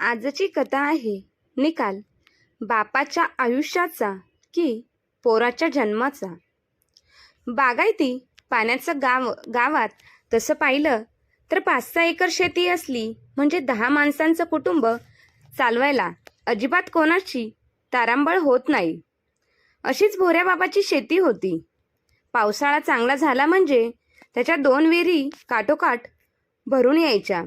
आजची कथा आहे. निकाल. बापाच्या आयुष्याचा की पोराच्या जन्माचा? बागायती पाण्याचं गाव गावात तसं पाहिलं तर पाच सहा एकर शेती असली म्हणजे दहा माणसांचं कुटुंब चालवायला अजिबात कोणाची तारांबळ होत नाही. अशीच भोऱ्या बाबाची शेती होती. पावसाळा चांगला झाला म्हणजे त्याच्या दोन विहिरी काठोकाठ भरून यायच्या.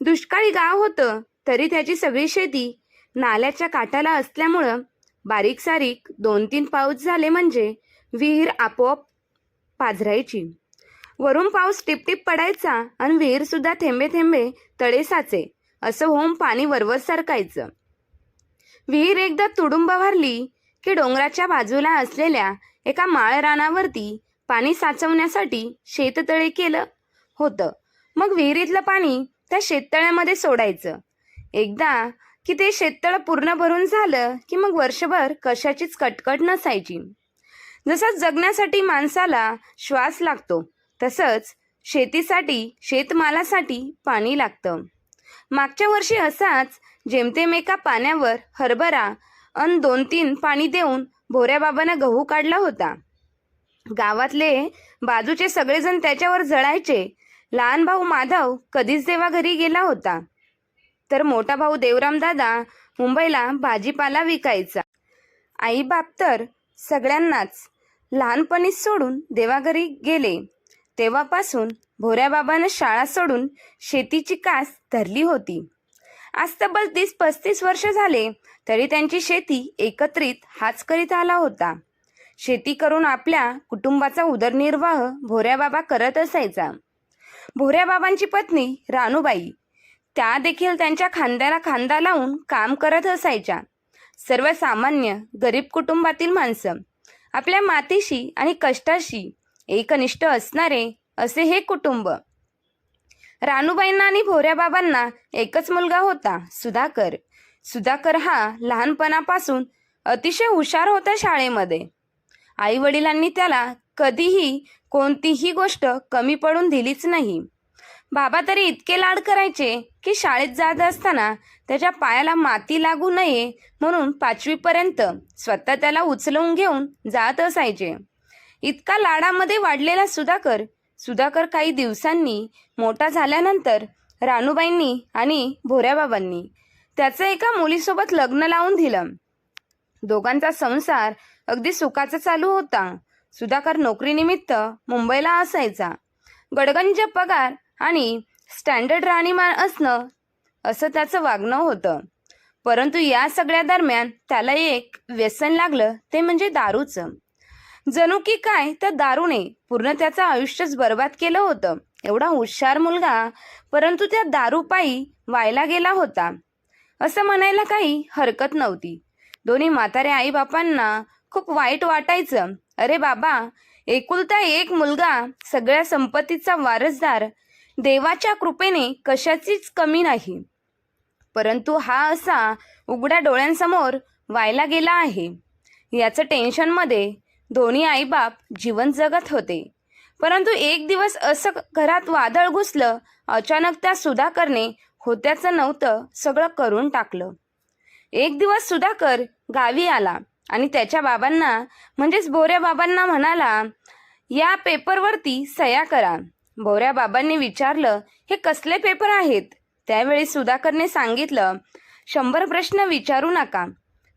दुष्काळी गाव होतं तरी त्याची सगळी शेती नाल्याच्या काठाला असल्यामुळं बारीक सारीक दोन तीन पाऊस झाले म्हणजे विहीर आपोआप पाझरायची. वरून पाऊस टिपटिप पडायचा आणि विहीरसुद्धा थेंबे थेंबे तळे साचे असं होऊन पाणी वरवर सरकायचं. विहीर एकदा तुडुंब भरली की डोंगराच्या बाजूला असलेल्या एका माळ रानावरती पाणी साचवण्यासाठी शेततळे केलं होतं. मग विहिरीतलं पाणी त्या शेततळ्यामध्ये सोडायचं. एकदा की ते शेततळ पूर्ण भरून झालं की मग वर्षभर कशाचीच कटकट नसायची. जसं जगण्यासाठी माणसाला श्वास लागतो तसंच शेतीसाठी शेतमालासाठी पाणी लागतं. मागच्या वर्षी असाच जेमतेम एका पाण्यावर हरभरा अन दोन तीन पाणी देऊन भोऱ्याबाबानं गहू काढला होता. गावातले बाजूचे सगळेजण त्याच्यावर जळायचे. लहान भाऊ माधव कधीच देवा घरी गेला होता. तर मोठा भाऊ देवराम दादा मुंबईला भाजीपाला विकायचा. आई बाप तर सगळ्यांनाच लहानपणीच सोडून देवाघरी गेले. तेव्हापासून भोऱ्याबाबानं शाळा सोडून शेतीची कास धरली होती. आज तब्बल तीस पस्तीस वर्ष झाले तरी त्यांची शेती एकत्रित हाच करीत आला होता. शेती करून आपल्या कुटुंबाचा उदरनिर्वाह भोऱ्याबाबा करत असायचा. भोऱ्याबाबांची पत्नी रानूबाई त्या देखील त्यांच्या खांद्याला खांदा लावून काम करत असायच्या. सर्वसामान्य गरीब कुटुंबातील माणसं आपल्या मातीशी आणि कष्टाशी एकनिष्ठ असणारे असे हे कुटुंब. रानूबाईंना आणि भोऱ्याबाबांना एकच मुलगा होता सुधाकर. सुधाकर हा लहानपणापासून अतिशय हुशार होता शाळेमध्ये. आई वडिलांनी त्याला कधीही कोणतीही गोष्ट कमी पडून दिलीच नाही. बाबा तरी इतके लाड करायचे की शाळेत जात असताना त्याच्या पायाला माती लागू नये म्हणून पाचवीपर्यंत स्वतः त्याला उचलवून घेऊन जात असायचे. इतका लाडामध्ये वाढलेला सुधाकर सुधाकर काही दिवसांनी मोठा झाल्यानंतर रानूबाईंनी आणि भोऱ्याबाबांनी त्याचं एका मुलीसोबत लग्न लावून दिलं. दोघांचा संसार अगदी सुखाचा चालू होता. सुधाकर नोकरीनिमित्त मुंबईला असायचा. गडगंज पगार आणि स्टँडर्ड राहणीमान असणं असं त्याचं वागणं होतं. परंतु या सगळ्या दरम्यान त्याला एक व्यसन लागलं ते म्हणजे दारूचं. जणू की काय त्या दारूने पूर्ण त्याचं आयुष्यच बर्बाद केलं होतं. एवढा हुशार मुलगा परंतु त्या दारूपायी व्हायला गेला होता. असं म्हणायला काही हरकत नव्हती. दोन्ही म्हाताऱ्या आईबापांना खूप वाईट वाटायचं. अरे बाबा एकुलता एक मुलगा सगळ्या संपत्तीचा वारसदार देवाच्या कृपेने कशाचीच कमी नाही. परंतु हा असा उघड्या डोळ्यांसमोर व्हायला गेला आहे. याचं टेन्शनमध्ये दोन्ही आईबाप जीवन जगत होते. परंतु एक दिवस असं घरात वादळ घुसलं अचानक त्या सुधाकरने होत्याचं नव्हतं सगळं करून टाकलं. एक दिवस सुधाकर गावी आला आणि त्याच्या बाबांना म्हणजेच बोऱ्या बाबांना म्हणाला या पेपरवरती सह्या करा. भोऱ्या बाबांनी विचारलं हे कसले पेपर आहेत? त्यावेळी सुधाकरने सांगितलं शंभर प्रश्न विचारू नका.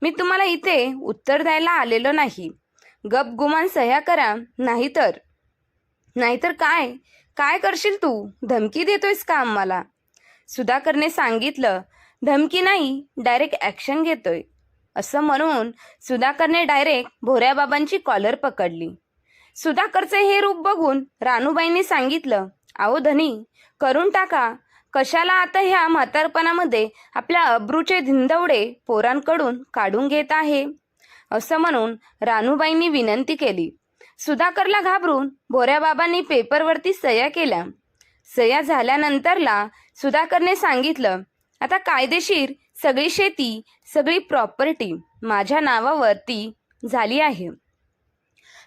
मी तुम्हाला इथे उत्तर द्यायला आलेलो नाही. गप गुमान सह्या करा. नाहीतर. नाहीतर काय? काय करशील तू? धमकी देतोयस का आम्हाला? सुधाकरने सांगितलं धमकी नाही डायरेक्ट ॲक्शन घेतोय. असं म्हणून सुधाकरने डायरेक्ट भोऱ्याबाबांची कॉलर पकडली. सुधाकरचे हे रूप बघून रानूबाईंनी सांगितलं आहो धनी करून टाका. कशाला आता ह्या म्हातारपणामध्ये आपल्या अब्रूचे धिंदवडे पोरांकडून काढून घेत आहे? असं म्हणून रानूबाईंनी विनंती केली. सुधाकरला घाबरून भोऱ्याबाबांनी पेपरवरती सह्या केल्या. सह्या झाल्यानंतरला सुधाकरने सांगितलं आता कायदेशीर सगळी शेती सगळी प्रॉपर्टी माझ्या नावावरती झाली आहे.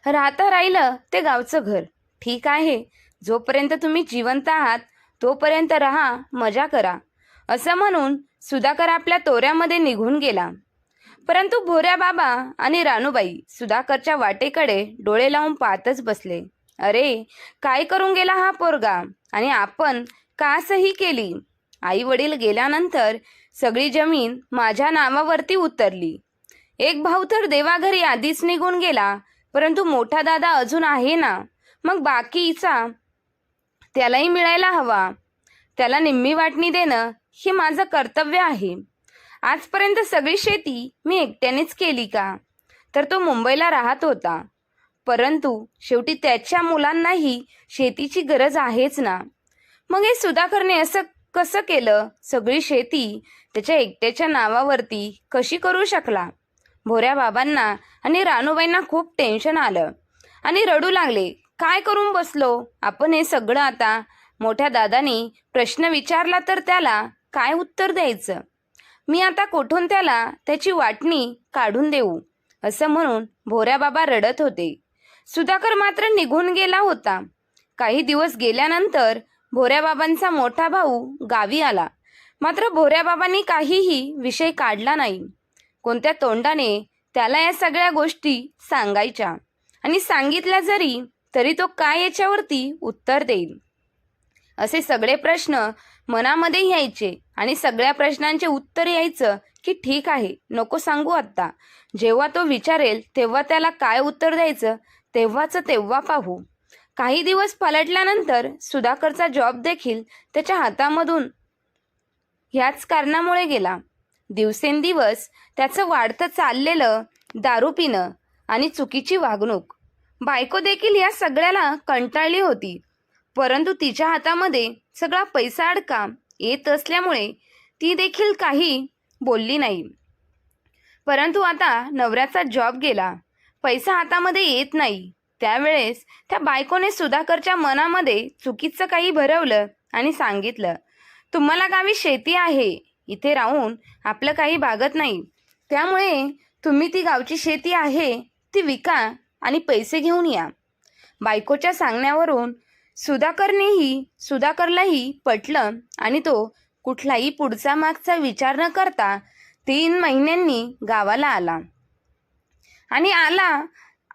राहता राहिलं ते गावचं घर. ठीक आहे. जोपर्यंत तुम्ही जिवंत आहात तोपर्यंत राहा मजा करा. असं म्हणून सुधाकर आपल्या तोऱ्यामध्ये निघून गेला. परंतु भोऱ्या बाबा आणि रानूबाई सुधाकरच्या वाटेकडे डोळे लावून पाहतच बसले. अरे काय करून गेला हा पोरगा? आणि आपण का सही केली? आई वडील गेल्यानंतर सगळी जमीन माझ्या नावावरती उतरली. एक भाऊ तर देवाघरी आधीच निघून गेला. परंतु मोठा दादा अजून आहे ना मग बाकीचा त्यालाही मिळायला हवा. त्याला निम्मी वाटणी देणं हे माझं कर्तव्य आहे. आजपर्यंत सगळी शेती मी एकट्यानेच केली का? तर तो मुंबईला राहत होता. परंतु शेवटी त्याच्या मुलांनाही शेतीची गरज आहेच ना. मग हे सुधाकरने असं कसं केलं? सगळी शेती त्याच्या एकट्याच्या नावावरती कशी करू शकला? भोऱ्या बाबांना आणि रानूबाईंना खूप टेन्शन आलं. आणि रडू लागले काय करून बसलो? आपण हे सगळं आता. मोठ्या दादानी प्रश्न विचारला तर त्याला काय उत्तर द्यायचं? मी आता कुठून त्याला त्याची वाटणी काढून देऊ? असं म्हणून भोऱ्या बाबा रडत होते. सुधाकर मात्र निघून गेला होता. काही दिवस गेल्यानंतर भोऱ्या बाबांचा मोठा भाऊ गावी आला. मात्र भोऱ्या बाबांनी काहीही विषय काढला नाही. कोणत्या तोंडाने त्याला या सगळ्या गोष्टी सांगायच्या? आणि सांगितल्या जरी तरी तो काय याच्यावरती उत्तर देईल? असे सगळे प्रश्न मनामध्ये यायचे आणि सगळ्या प्रश्नांचे उत्तर यायचं की ठीक आहे नको सांगू आत्ता. जेव्हा तो विचारेल तेव्हा त्याला काय उत्तर द्यायचं? तेव्हाचं तेव्हा पाहू. काही दिवस पलटल्यानंतर सुधाकरचा जॉब देखील त्याच्या हातामधून ह्याच कारणामुळे गेला. दिवसेंदिवस त्याचं वाढतं चाललेलं दारू पिणं आणि चुकीची वागणूक. बायको देखील या सगळ्याला कंटाळली होती. परंतु तिच्या हातामध्ये सगळा पैसा अडका येत असल्यामुळे ती देखील काही बोलली नाही. परंतु आता नवऱ्याचा जॉब गेला. पैसा हातामध्ये येत नाही. त्यावेळेस त्या बायकोने सुधाकरच्या मनामध्ये चुकीचं काही भरवलं आणि सांगितलं तुम्हाला गावी शेती आहे. इथे राहून आपलं काही भागत नाही. त्यामुळे तुम्ही ती गावची शेती आहे ती विका आणि पैसे घेऊन या. बायकोच्या सांगण्यावरून सुधाकरनेही सुधाकरलाही पटलं आणि तो कुठलाही पुढचा मागचा विचार न करता तीन महिन्यांनी गावाला आला. आणि आला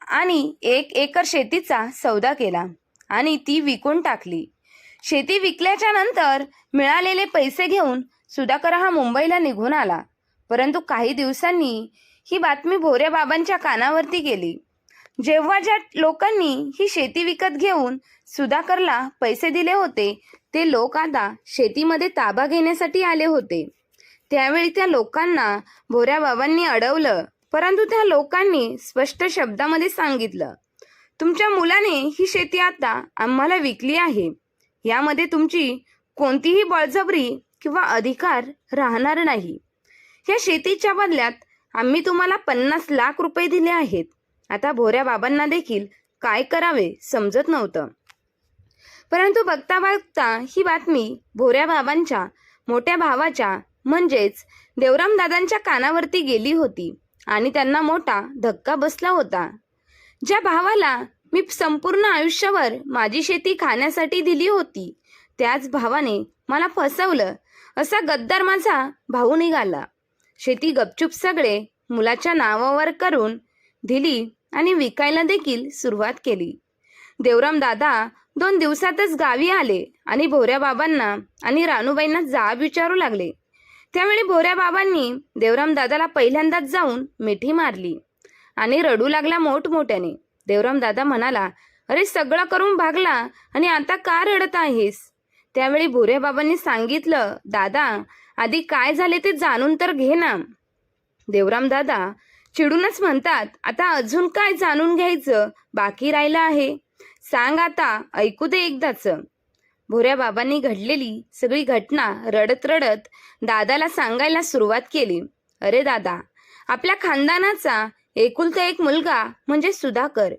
आणि एक एकर शेतीचा सौदा केला आणि ती विकून टाकली. शेती विकल्याच्या नंतर मिळालेले पैसे घेऊन सुधाकर हा मुंबईला निघून आला. परंतु काही दिवसांनी ही बातमी भोऱ्या बाबांच्या कानावरती गेली. जेव्हा ज्या लोकांनी ही शेती विकत घेऊन सुधाकरला पैसे दिले होते ते लोक आता शेतीमध्ये ताबा घेण्यासाठी आले होते. त्यावेळी त्या लोकांना भोऱ्या बाबांनी अडवलं परंतु त्या लोकांनी स्पष्ट शब्दामध्ये सांगितलं तुमच्या मुलाने ही शेती आता आम्हाला विकली आहे. यामध्ये तुमची कोणतीही बळजबरी किंवा अधिकार राहणार नाही. या शेतीच्या बदल्यात आम्ही तुम्हाला पन्नास लाख रुपये दिले आहेत. आता भोऱ्या बाबांना देखील काय करावे समजत नव्हतं. परंतु बघता बघता ही बातमी भोऱ्या बाबांच्या मोठ्या भावाच्या म्हणजेच देवराम दादांच्या कानावरती गेली होती आणि त्यांना मोठा धक्का बसला होता. ज्या भावाला मी संपूर्ण आयुष्यभर माझी शेती खाण्यासाठी दिली होती त्याच भावाने मला फसवलं असा गद्दार माझा भाऊ निघाला. शेती गपचूप सगळे मुलाच्या नावावर करून दिली आणि विकायला देखील सुरुवात केली. देवराम दादा दोन दिवसातच गावी आले आणि भोऱ्या बाबांना आणि रानूबाईंना जाब विचारू लागले. त्यावेळी भोऱ्या बाबांनी देवराम दादाला पहिल्यांदाच जाऊन मिठी मारली आणि रडू लागला मोठमोठ्याने. देवराम दादा म्हणाला अरे सगळं करून भागला आणि आता का रडत आहेस? त्यावेळी भोऱ्या बाबांनी सांगितलं दादा आधी काय झाले ते जाणून तर घे ना. देवराम दादा चिडूनच म्हणतात आता अजून काय जाणून घ्यायचं? बाकी राहिलं आहे. सांग आता ऐकू दे एकदाच. भोऱ्या बाबांनी घडलेली सगळी घटना रडत रडत दादाला सांगायला सुरुवात केली. अरे दादा आपल्या खानदानाचा एकुलता एक मुलगा म्हणजे सुधाकर.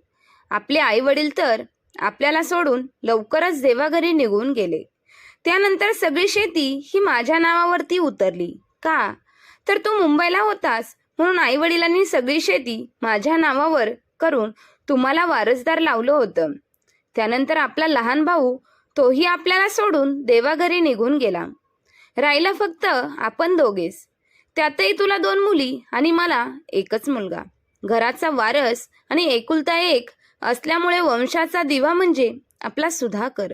आपले आई वडील तर आपल्याला सोडून लवकरच देवाघरी निघून गेले. त्यानंतर सगळी शेती ही माझ्या नावावरती उतरली. का? तर तू मुंबईला होतास म्हणून आई वडिलांनी सगळी शेती माझ्या नावावर करून तुम्हाला वारसदार लावलं होतं. त्यानंतर आपला लहान भाऊ तोही आपल्याला सोडून देवाघरी निघून गेला. राहिला फक्त आपण दोघेच. त्यातही तुला दोन मुली आणि मला एकच मुलगा. घराचा वारस आणि एकुलता एक असल्यामुळे वंशाचा दिवा म्हणजे आपला सुधाकर.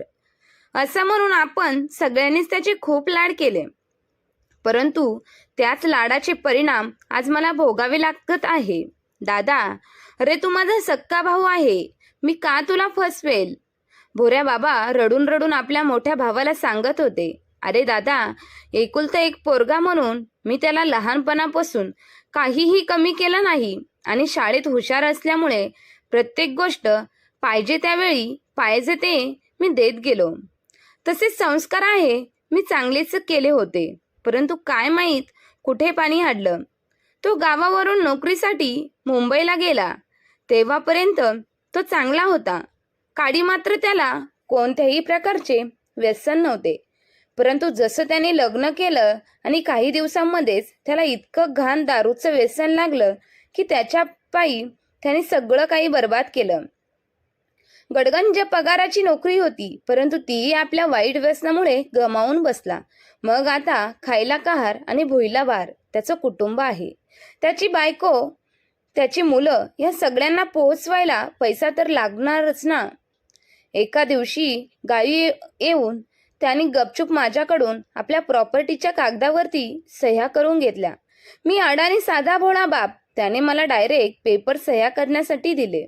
असं म्हणून आपण सगळ्यांनीच त्याचे खूप लाड केले. परंतु त्याच लाडाचे परिणाम आज मला भोगावे लागत आहे. दादा अरे तू माझा सक्का भाऊ आहे. मी का तुला फसवेल? भोऱ्या बाबा रडून रडून आपल्या मोठ्या भावाला सांगत होते. अरे दादा एकुलता एक पोरगा म्हणून मी त्याला लहानपणापासून काहीही कमी केलं नाही आणि शाळेत हुशार असल्यामुळे प्रत्येक गोष्ट पाहिजे त्यावेळी पाहिजे ते मी देत गेलो. तसेच संस्कार आहे. मी चांगलेच केले होते. परंतु काय माहीत कुठे पाणी हाडलं. तो गावावरून नोकरीसाठी मुंबईला गेला. तेव्हापर्यंत तो चांगला होता. काडी मात्र त्याला कोणत्याही प्रकारचे व्यसन नव्हते. परंतु जसं त्याने लग्न केलं आणि काही दिवसांमध्येच त्याला इतकं घाण दारूचं व्यसन लागलं की त्याच्या पायी त्याने सगळं काही बर्बाद केलं. गडगंज पगाराची नोकरी होती परंतु तीही आपल्या वाईट व्यसनामुळे गमावून बसला. मग आता खायला कहार आणि भुईला भार त्याचं कुटुंब आहे. त्याची बायको त्याची मुलं या सगळ्यांना पोहोचवायला पैसा तर लागणारच ना. एका दिवशी गायी येऊन त्याने गपचूप माझ्याकडून आपल्या प्रॉपर्टीच्या कागदावरती सह्या करून घेतल्या. मी अडाणी साधा भोळा बाप त्याने मला डायरेक्ट पेपर सह्या करण्यासाठी दिले.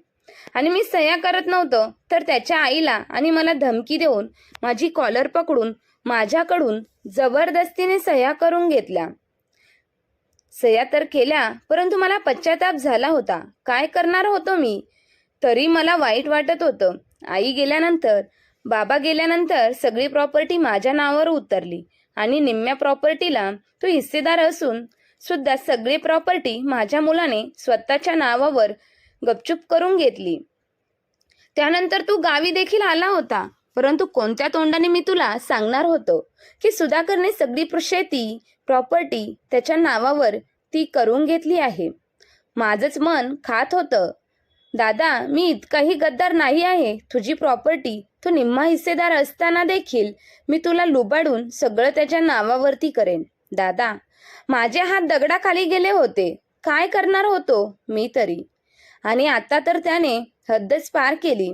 आणि मी सह्या करत नव्हतं तर त्याच्या आईला आणि मला धमकी देऊन माझी कॉलर पकडून माझ्याकडून जबरदस्तीने सह्या करून घेतल्या. सह्या तर केल्या परंतु मला पश्चाताप झाला होता. काय करणार होतो मी? तरी मला वाईट वाटत होतं. आई गेल्यानंतर बाबा गेल्यानंतर सगळी प्रॉपर्टी माझ्या नावावर उतरली आणि निम्म्या प्रॉपर्टीला तो हिस्सेदार असून सुद्धा सगळी प्रॉपर्टी माझ्या मुलाने स्वतःच्या नावावर गपचूप करून घेतली. त्यानंतर तू गावी देखील आला होता परंतु कोणत्या तोंडाने मी तुला सांगणार होतो की सुधाकरने सगळी प्र- शेती प्रॉपर्टी त्याच्या नावावर ती करून घेतली आहे. माझंच मन खात होतं. दादा मी इतकाही गद्दार नाही आहे. तुझी प्रॉपर्टी तू निम्मा हिस्सेदार असताना देखील मी तुला लुबाडून सगळं त्याच्या नावावरती करेन. दादा माझे हात दगडाखाली गेले होते. काय करणार होतो मी तरी? आणि आता तर त्याने हद्दच पार केली.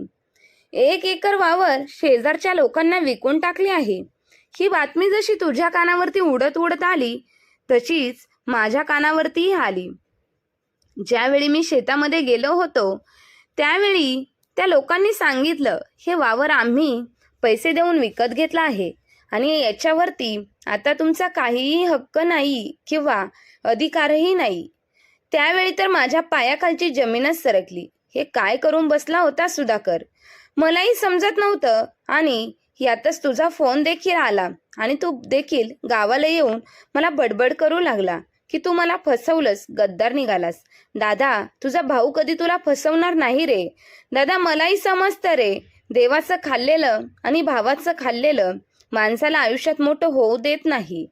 एक एकर वावर शेजारच्या लोकांना विकून टाकली आहे. ही बातमी जशी तुझ्या कानावरती उडत उडत आली तशीच माझ्या कानावरतीही आली. ज्यावेळी मी शेतामध्ये गेलो होतो त्यावेळी त्या लोकांनी सांगितलं हे वावर आम्ही पैसे देऊन विकत घेतला आहे आणि याच्यावरती आता तुमचा काहीही हक्क नाही किंवा अधिकारही नाही. त्यावेळी तर माझ्या पायाखालची जमीनच सरकली. हे काय करून बसला होता सुधाकर? मलाही समजत नव्हतं. आणि यातच तुझा फोन देखील आला आणि तू देखील गावाला येऊन मला बडबड करू लागला की तू मला फसवलंस गद्दार निघालास. दादा तुझा भाऊ कधी तुला फसवणार नाही रे. दादा मलाही समजतं रे. देवाचं खाल्लेलं आणि भावाचं खाल्लेलं माणसाला आयुष्यात मोठं होऊ देत नाही.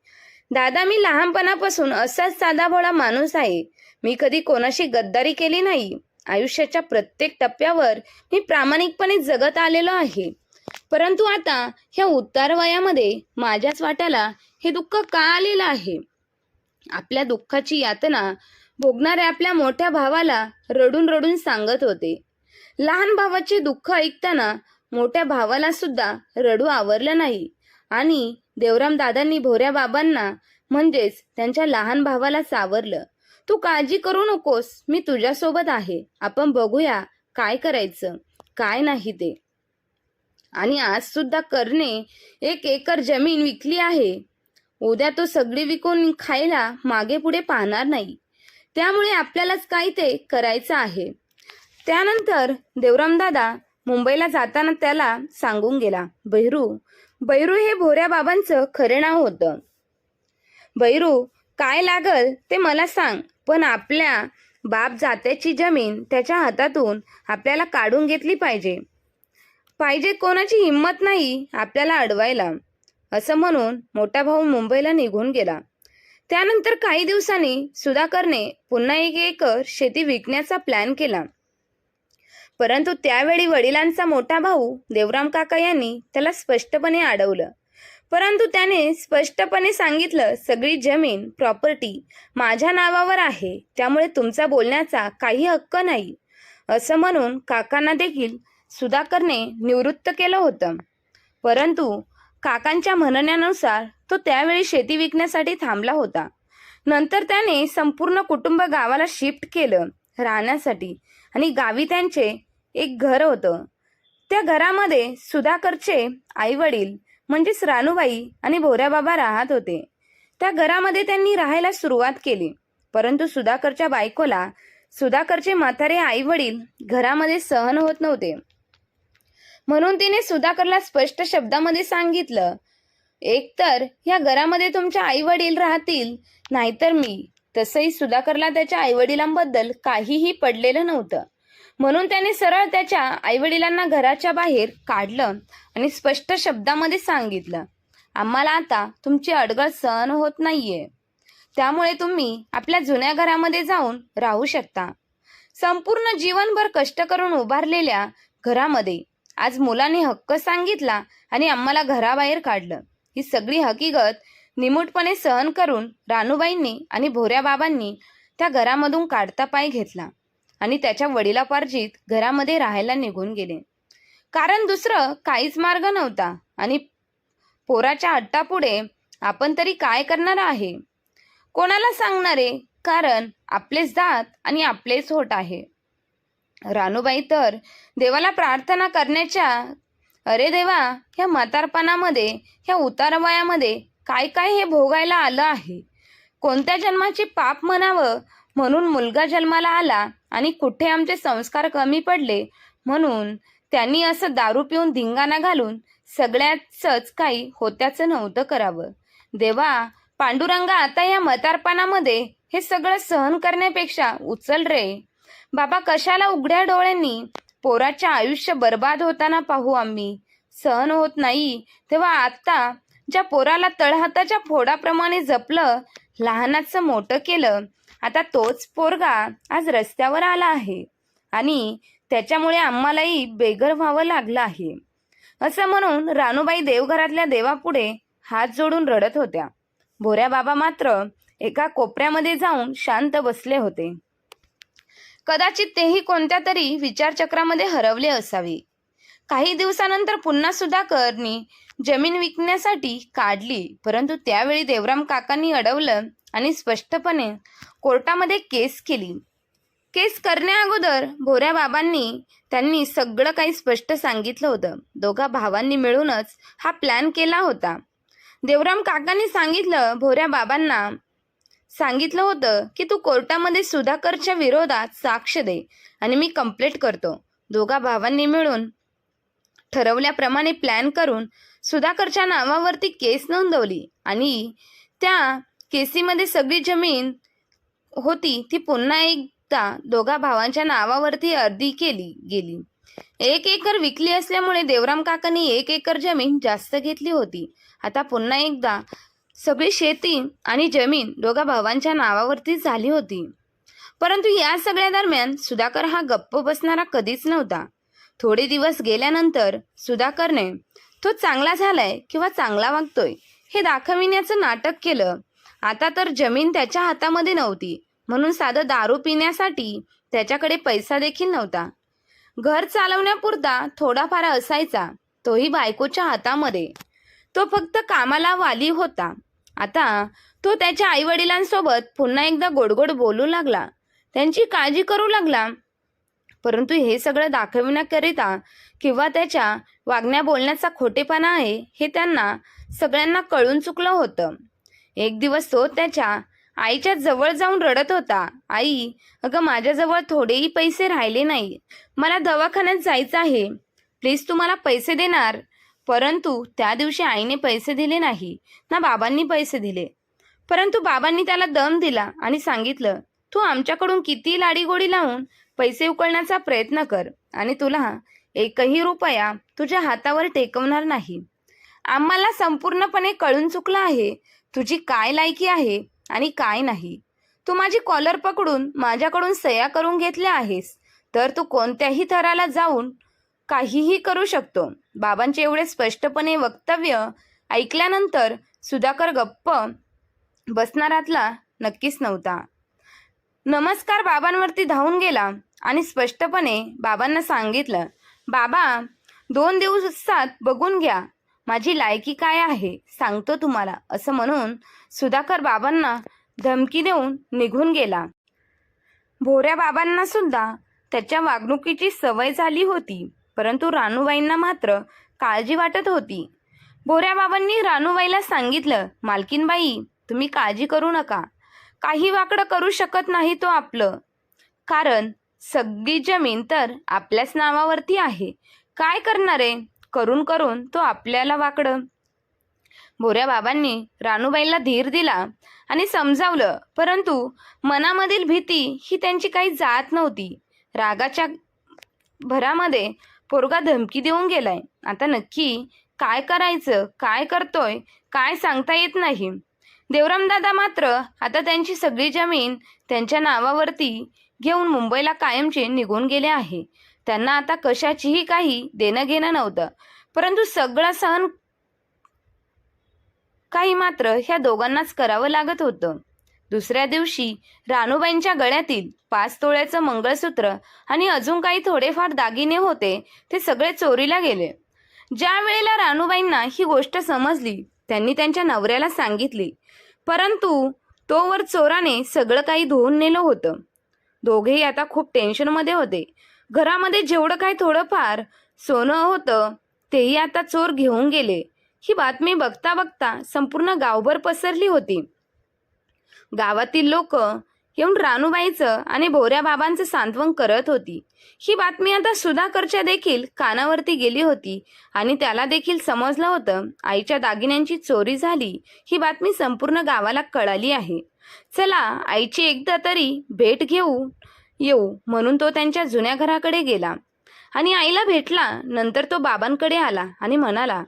दादा मी लहानपणापासून असाच साधा भोळा माणूस आहे. मी कधी कोणाशी गद्दारी केली नाही. आयुष्याच्या प्रत्येक टप्प्यावर मी प्रामाणिकपणे जगत आलेलो आहे. परंतु आता ह्या उत्तर वयामध्ये माझ्याच वाट्याला हे दुःख का आलेलं आहे? आपल्या दुःखाची यातना भोगणाऱ्या आपल्या मोठ्या भावाला रडून रडून सांगत होते. लहान भावाचे दुःख ऐकताना मोठ्या भावाला सुद्धा रडू आवरलं नाही. आणि देवराम दादांनी भोऱ्या बाबांना म्हणजेच त्यांच्या लहान भावाला सावरलं. तू काळजी करू नकोस. मी तुझ्यासोबत आहे. आपण बघूया काय करायचं काय नाही ते. आणि आज सुद्धा करणे एक एकर जमीन विकली आहे. उद्या तो सगळी विकून खायला मागे पुढे पाहणार नाही. त्यामुळे आपल्यालाच काय ते करायचं आहे. त्यानंतर देवरामदादा मुंबईला जाताना त्याला सांगून गेला बैरू बैरू हे भोऱ्या बाबांचं खरं नाव होतं. बैरू काय लागल ते मला सांग. पण आपल्या बाप जात्याची जमीन त्याच्या हातातून आपल्याला काढून घेतली पाहिजे. पाहिजे कोणाची हिंमत नाही आपल्याला अडवायला असं म्हणून मोठा भाऊ मुंबईला निघून गेला. त्यानंतर काही दिवसांनी सुधाकरने पुन्हा एक एकर शेती विकण्याचा प्लॅन केला. परंतु त्यावेळी वडिलांचा मोठा भाऊ देवराम काका यांनी त्याला स्पष्टपणे अडवलं. परंतु त्याने स्पष्टपणे सांगितलं सगळी जमीन प्रॉपर्टी माझ्या नावावर आहे त्यामुळे तुमचा बोलण्याचा काही हक्क नाही. असं म्हणून काकांना देखील सुधाकरने निवृत्त केलं होतं. परंतु काकांच्या म्हणण्यानुसार तो त्यावेळी शेती विकण्यासाठी थांबला होता. नंतर त्याने संपूर्ण कुटुंब गावाला शिफ्ट केलं राहण्यासाठी आणि गावी त्यांचे एक घर होतं. त्या घरामध्ये सुधाकरचे आई वडील म्हणजेच रानूबाई आणि भोऱ्याबाबा राहत होते. त्या घरामध्ये त्यांनी राहायला सुरुवात केली. परंतु सुधाकरच्या बायकोला सुधाकरचे म्हातारे आई वडील घरामध्ये सहन होत नव्हते. म्हणून तिने सुधाकरला स्पष्ट शब्दामध्ये सांगितलं एकतर या घरामध्ये तुमच्या आई वडील राहतील नाहीतर मी. तसंही सुधाकरला त्याच्या आईवडिलांबद्दल काहीही पडलेलं नव्हतं. म्हणून त्याने सरळ त्याच्या आईवडिलांना घराच्या बाहेर काढलं आणि स्पष्ट शब्दामध्ये सांगितलं आम्हाला आता तुमची अडगळ सहन होत नाहीये. त्यामुळे तुम्ही आपल्या जुन्या घरामध्ये जाऊन राहू शकता. संपूर्ण जीवनभर कष्ट करून उभारलेल्या घरामध्ये आज मुलांनी हक्क सांगितला आणि आम्हाला घराबाहेर काढलं. ही सगळी हकीकत निमूटपणे सहन करून रानूबाईंनी आणि भोऱ्या बाबांनी त्या घरामधून काढता पाय घेतला. आणि त्याच्या वडिलापार्जित घरामध्ये राहायला निघून गेले. कारण दुसरं काहीच मार्ग नव्हता आणि पोराच्या हट्टापुढे आपण तरी काय करणार आहे? कोणाला सांगणारे कारण आपलेच दात आणि आपलेच होट आहे. रानूबाई तर देवाला प्रार्थना करण्याच्या अरे देवा ह्या म्हातारपणामध्ये ह्या उतारवयामध्ये काय काय हे भोगायला आलं आहे? कोणत्या जन्माचे पाप म्हणावं? म्हणून मुलगा जन्माला आला आणि कुठे आमचे संस्कार कमी पडले म्हणून त्यांनी असं दारू पिऊन धिंगाणा घालून सगळ्याचंच काही होत्याचं नव्हतं करावं. देवा पांडुरंगा आता या मतारपणामध्ये हे सगळं सहन करण्यापेक्षा उचल रे. बाबा कशाला उघड्या डोळ्यांनी पोराच्या आयुष्य बर्बाद होताना पाहू आम्ही? सहन होत नाही. तेव्हा आता ज्या पोराला तळहाताच्या फोडाप्रमाणे जपलं लहानाचं मोठं केलं आता तोच पोरगा आज रस्त्यावर आला आहे. आणि त्याच्यामुळे आम्हालाही बेघर व्हावं लागलं आहे. असं म्हणून रानूबाई देवघरातल्या देवापुढे हात जोडून रडत होत्या. भोऱ्या बाबा मात्र एका कोपऱ्यामध्ये जाऊन शांत बसले होते. कदाचित तेही कोणत्या तरी विचारचक्रामध्ये हरवले असावे. काही दिवसानंतर पुन्हा सुधाकरनी जमीन विकण्यासाठी काढली परंतु त्यावेळी देवराम काकांनी अडवलं आणि स्पष्टपणे कोर्टामध्ये केस केली. केस करण्या अगोदर भोऱ्या बाबांनी त्यांनी सगळं काही स्पष्ट सांगितलं होतं. दोघा भावांनी मिळूनच हा प्लॅन केला होता. देवराम काकांनी सांगितलं भोऱ्या बाबांना सांगितलं होतं की तू कोर्टामध्ये सुधाकरच्या विरोधात साक्ष दे आणि मी कंप्लेंट करतो. दोघा भावांनी मिळून ठरवल्याप्रमाणे प्लॅन करून सुधाकरच्या नावावरती केस नोंदवली आणि त्या केसीमध्ये सगळी जमीन होती ती पुन्हा एकदा दोघा भावांच्या नावावरती अर्धी केली गेली. एक एकर विकली असल्यामुळे देवराम काकांनी एक एकर जमीन जास्त घेतली होती. आता पुन्हा एकदा सगळी शेती आणि जमीन दोघा भावांच्या नावावरती झाली होती. परंतु या सगळ्या दरम्यान सुधाकर हा गप्प बसणारा कधीच नव्हता. थोडे दिवस गेल्यानंतर सुधाकरने तो चांगला झालाय किंवा चांगला वागतोय हे दाखविण्याचं नाटक केलं. आता तर जमीन त्याच्या हातामध्ये नव्हती. म्हणून साधं दारू पिण्यासाठी त्याच्याकडे पैसा देखील नव्हता. घर चालवण्यापुरता थोडाफार असायचा. तोही बायकोच्या हातामध्ये. तो फक्त कामाला वाली होता. आता तो त्याच्या आईवडिलांसोबत पुन्हा एकदा गोडगोड बोलू लागला. त्यांची काळजी करू लागला. परंतु हे सगळं दाखविण्याकरिता किंवा त्याच्या वागण्या बोलण्याचा खोटेपणा आहे हे त्यांना सगळ्यांना कळून चुकलं होतं. एक दिवस तो त्याच्या आईच्या जवळ जाऊन रडत होता. आई अगं माझ्याजवळ थोडेही पैसे राहिले नाही मला दवाखान्यात जायचं आहे. प्लीज तू मला पैसे देणार. परंतु त्या दिवशी आईने पैसे दिले नाही. ना बाबांनी पैसे दिले. परंतु बाबांनी त्याला दम दिला आणि सांगितलं तू आमच्याकडून किती लाडीगोडी लावून पैसे उकळण्याचा प्रयत्न कर आणि तुला एकही रुपया तुझ्या हातावर टेकवणार नाही. आम्हाला संपूर्णपणे कळून चुकलं आहे. तुझी काय लायकी आहे आणि काय नाही? तू माझी कॉलर पकडून माझ्याकडून सया करून घेतल्या आहेस तर तू कोणत्याही थराला जाऊन काहीही करू शकतो. बाबांचे एवढे स्पष्टपणे वक्तव्य ऐकल्यानंतर सुधाकर गप्प बसणारातला नक्कीच नव्हता. नमस्कार बाबांवरती धावून गेला आणि स्पष्टपणे बाबांना सांगितलं बाबा दोन दिवसात बघून घ्या माझी लायकी काय आहे? सांगतो तुम्हाला. असं म्हणून सुधाकर बाबांना धमकी देऊन निघून गेला. भोऱ्या बाबांना सुद्धा त्याच्या वागणुकीची सवय झाली होती. परंतु रानूबाईंना मात्र काळजी वाटत होती. भोऱ्या बाबांनी रानूबाईला सांगितलं मालकीनबाई तुम्ही काळजी करू नका. काही वाकडं करू शकत नाही तो आपलं. कारण सगळी जमीन तर आपल्याच नावावरती आहे. काय करणार आहे? करून करून तो आपल्याला वाकडं. भोऱ्या बाबांनी रानूबाईला धीर दिला आणि समजावलं परंतु मनामधील भीती ही त्यांची काही जात नव्हती. रागाच्या भरामध्ये पोरगा धमकी देऊन गेलाय. आता नक्की काय करायचं काय करतोय काय सांगता येत नाही. देवरामदादा मात्र आता त्यांची सगळी जमीन त्यांच्या नावावरती घेऊन मुंबईला कायमचे निघून गेले आहे. त्यांना आता कशाचीही काही देणं घेणं नव्हतं. परंतु सगळं सहन काही मात्र ह्या दोघांनाच करावं लागत होतं. दुसऱ्या दिवशी रानूबाईंच्या गळ्यातील पाच तोळ्याचं मंगळसूत्र आणि अजून काही थोडेफार दागिने होते ते सगळे चोरीला गेले. ज्या वेळेला रानूबाईंना ही गोष्ट समजली त्यांनी त्यांच्या नवऱ्याला सांगितली. परंतु तोवर चोराने सगळं काही धुवून नेलं होतं. दोघेही आता खूप टेन्शनमध्ये होते. घरामध्ये जेवढं काही थोडंफार सोनं होतं तेही आता चोर घेऊन गेले. ही बातमी बघता बघता संपूर्ण गावभर पसरली होती. गावातील लोक येऊन रानूबाईचं आणि भोऱ्या बाबांचं सांत्वन करत होती. ही बातमी आता सुधाकरच्या देखील कानावरती गेली होती आणि त्याला देखील समजलं होतं आईच्या दागिन्यांची चोरी झाली. ही बातमी संपूर्ण गावाला कळाली आहे. चला आईची एकदा तरी भेट घेऊ. येऊ म्हणून तो त्यांच्या जुन्या घराकडे गेला. आणि आईला भेटला नंतर तो बाबांकडे आला आणि म्हणाला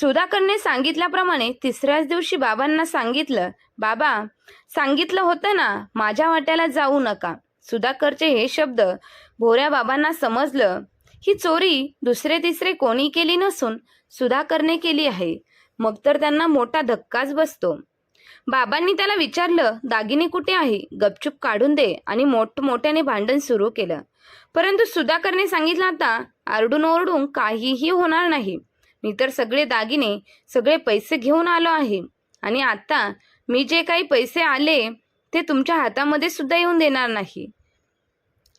सुधाकरने सांगितल्याप्रमाणे तिसऱ्याच दिवशी बाबांना सांगितलं बाबा सांगितलं होतं ना माझ्या वाट्याला जाऊ नका. सुधाकरचे हे शब्द भोऱ्या बाबांना समजलं. ही चोरी दुसरे तिसरे कोणी केली नसून सुधाकरने केली आहे. मग तर त्यांना मोठा धक्काच बसतो. बाबांनी त्याला विचारलं दागिने कुठे आहे? गपचूप काढून दे. आणि मोठमोठ्याने भांडण सुरू केलं. परंतु सुधाकरने सांगितलं आता आरडून ओरडून काहीही होणार नाही. मी तर सगळे दागिने सगळे पैसे घेऊन आलो आहे. आणि आता मी जे काही पैसे आले ते तुमच्या हातामध्ये सुद्धा येऊन देणार नाही.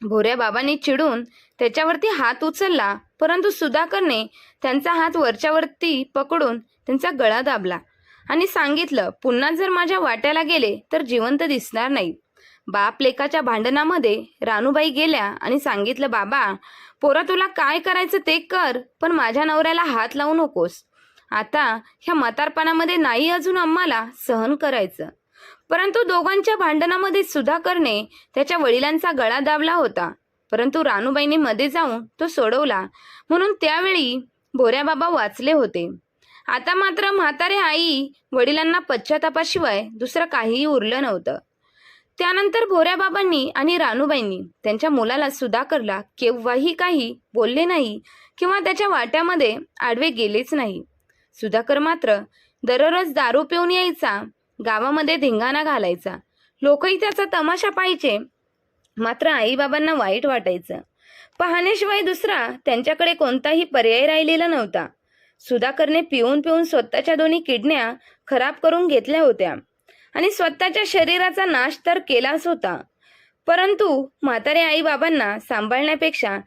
भोऱ्या बाबांनी चिडून त्याच्यावरती हात उचलला परंतु सुधाकरने त्यांचा हात वरच्यावरती पकडून त्यांचा गळा दाबला. आणि सांगितलं पुन्हा जर माझ्या वाट्याला गेले तर जिवंत दिसणार नाही. बाप लेकाच्या भांडणामध्ये रानूबाई गेल्या आणि सांगितलं बाबा पोरा तुला काय करायचं ते कर पण माझ्या नवऱ्याला हात लावू नकोस. आता ह्या म्हातारपणामध्ये नाही अजून आम्हाला सहन करायचं. परंतु दोघांच्या भांडणामध्ये सुधाकरने त्याच्या वडिलांचा गळा दाबला होता. परंतु रानूबाईने मध्ये जाऊन तो सोडवला. म्हणून त्यावेळी भोऱ्याबाबा वाचले होते. आता मात्र म्हातारे आई वडिलांना पश्चातापाशिवाय दुसरं काहीही उरलं नव्हतं. त्यानंतर भोऱ्या बाबांनी आणि रानूबाईंनी त्यांच्या मुलाला सुधाकरला केव्हाही काही बोलले नाही किंवा त्याच्या वाट्यामध्ये आडवे गेलेच नाही. सुधाकर मात्र दररोज दारू पिऊन यायचा गावामध्ये धिंगाणा घालायचा. लोकही त्याचा तमाशा पाहायचे मात्र आईबाबांना वाईट वाटायचं. पाहण्याशिवाय दुसरा त्यांच्याकडे कोणताही पर्याय राहिलेला नव्हता. सुधाकरने पिऊन पिऊन स्वतःच्या दोन्ही किडन्या खराब करून घेतल्या होत्या. आणि स्वतःच्या शरीराचा नाश तर केलाच होता. परंतु म्हातारे आई बाबांना सांभाळण्यापेक्षा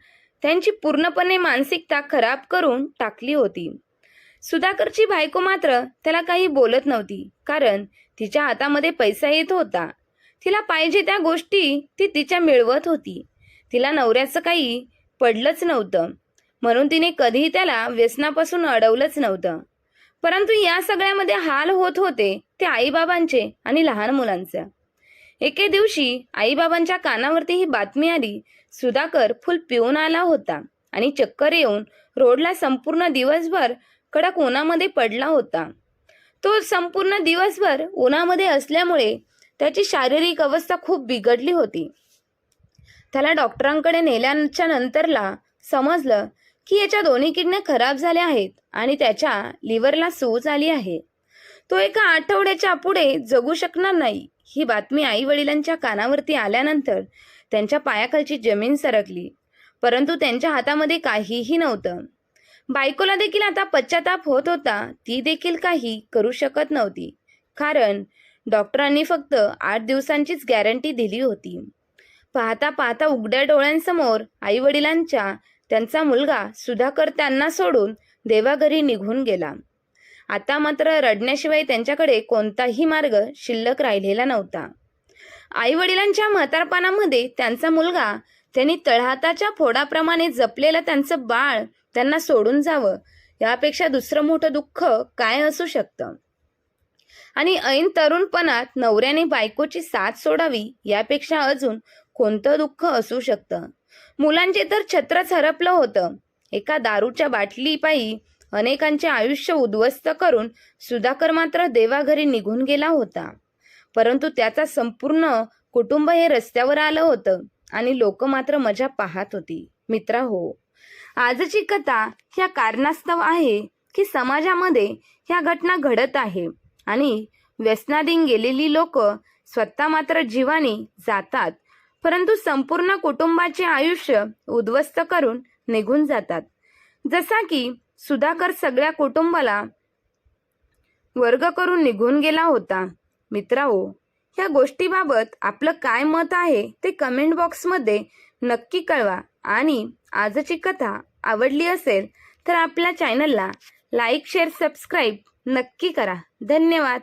त्यांची पूर्णपणे मानसिकता खराब करून टाकली होती. सुधाकरची बायको मात्र त्याला काही बोलत नव्हती कारण तिच्या हातामध्ये पैसा येत होता. तिला पाहिजे त्या गोष्टी ती तिच्या मिळवत होती. तिला नवऱ्याचं काही पडलंच नव्हतं. म्हणून तिने कधीही त्याला व्यसनापासून अडवलंच नव्हतं. परंतु या सगळ्यामध्ये हाल होत होते ते आईबाबांचे आणि लहान मुलांचे. एके दिवशी आईबाबांच्या कानावरती ही बातमी आली सुधाकर फुल पिऊन आला होता आणि चक्कर येऊन रोडला संपूर्ण दिवसभर कडक उन्हामध्ये पडला होता. तो संपूर्ण दिवसभर उन्हामध्ये असल्यामुळे त्याची शारीरिक अवस्था खूप बिघडली होती. त्याला डॉक्टरांकडे नेल्याच्या नंतरला समजलं की याच्या दोन्ही किडण्या खराब झाल्या आहेत आणि त्याच्या लिव्हरला सूज आली आहे. तो एका आठवड्याच्या पुढे जगू शकणार नाही ही बातमी आई वडिलांच्या कानावरती आल्यानंतर त्यांच्या पायाखालची जमीन सरकली परंतु त्यांच्या हातामध्ये काहीही नव्हतं. बायकोला देखील आता पश्चाताप होत होता ती देखील काही करू शकत नव्हती कारण डॉक्टरांनी फक्त आठ दिवसांचीच गॅरंटी दिली होती. पाहता पाहता उघड्या डोळ्यांसमोर आई वडिलांच्या त्यांचा मुलगा सुधाकर त्यांना सोडून देवाघरी निघून गेला. आता मात्र रडण्याशिवाय त्यांच्याकडे कोणताही मार्ग शिल्लक राहिलेला नव्हता. आई वडिलांच्या म्हातारपणामध्ये त्यांचा मुलगा त्यांनी तळहाताच्या फोडाप्रमाणे जपलेलं त्यांचं बाळ त्यांना सोडून जावं यापेक्षा दुसरं मोठं दुःख काय असू शकतं? आणि ऐन तरुणपणात नवऱ्याने बायकोची साथ सोडावी यापेक्षा अजून कोणतं दुःख असू शकतं? मुलांचे तर छत्रच हरपलं होतं. एका दारूच्या बाटलीपायी अनेकांचे आयुष्य उद्ध्वस्त करून सुधाकर मात्र देवाघरी निघून गेला होता. परंतु त्याचा संपूर्ण कुटुंब हे रस्त्यावर आलं होतं आणि लोक मात्र मजा पाहत होती. मित्रा हो आजची कथा ह्या कारणास्तव आहे की समाजामध्ये ह्या घटना घडत आहे आणि व्यसनाधीन गेलेली लोक स्वतः मात्र जीवानी जातात. परंतु संपूर्ण कुटुंबाचे आयुष्य उद्ध्वस्त करून निघून जातात. जसा की सुधाकर सगळ्या कुटुंबाला वर्ग करून निघून गेला होता. मित्राओ ह्या गोष्टीबाबत आपलं काय मत आहे ते कमेंट बॉक्समध्ये नक्की कळवा. आणि आजची कथा आवडली असेल तर आपल्या चॅनलला लाईक शेअर सबस्क्राईब नक्की करा. धन्यवाद.